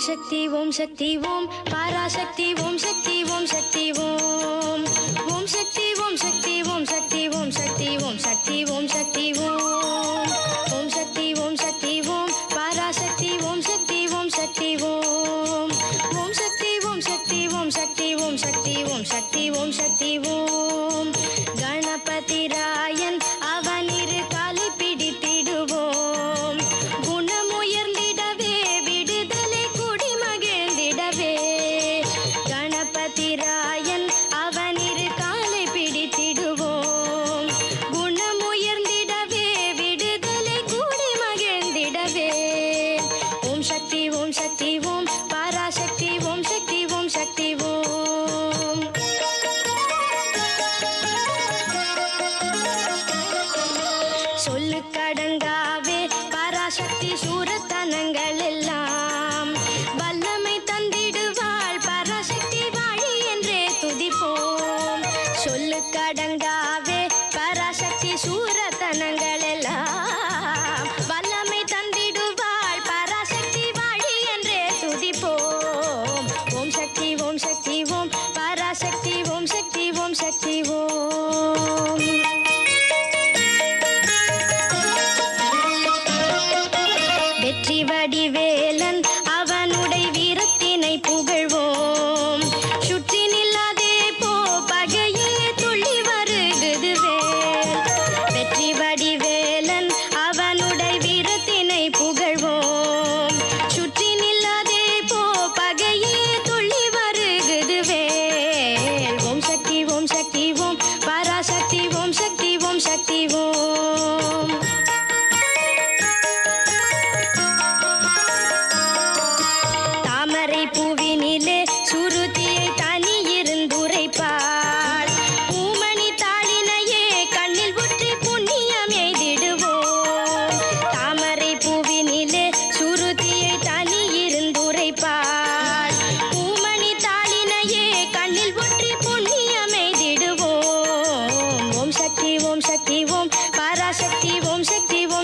சக்தி ஓம் சக்தி ஓம் பராசக்தி ஓம் சக்தி ஓம் சக்தி ஓம் ஓம் சக்தி ஓம் சக்தி ஓம் சக்தி ஓம் சக்தி ஓம் சக்தி ஓம் சக்தி ஓம் ஓம் சக்தி ஓம் சக்தி ஓம் பராசக்தி ஓம் சக்தி ஓம் சக்தி ஓம் ஓம் சக்தி ஓம் சக்தி ஓம் சக்தி ஓம் சக்தி ஓம் சக்தி ஓம் சக்தி ஓம் கணபதி ராயன் சொல்லு கடங்காவே பராசக்தி சூரத்தனங்கள் எல்லாம் வல்லமை தந்திடுவாள் பராசக்தி வாழி என்றே துதிப்போம். ஓம் சக்தி ஓம் சக்தி ஓம் பராசக்தி ஓம் சக்தி ஓம் சக்தி ஓம். வெற்றி வடிவேலன் சக்தி ஓம்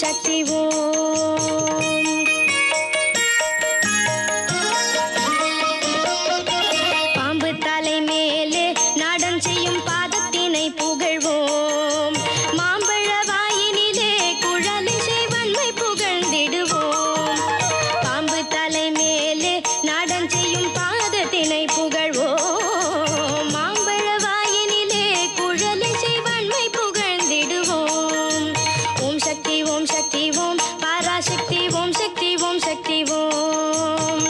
சக்தி ஓம் ஓம் சக்தி ஓம்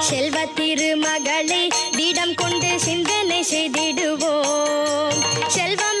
செல்வ திருமகளை திடம் கொண்டு சிந்தனை செய்திடுவோம். செல்வம்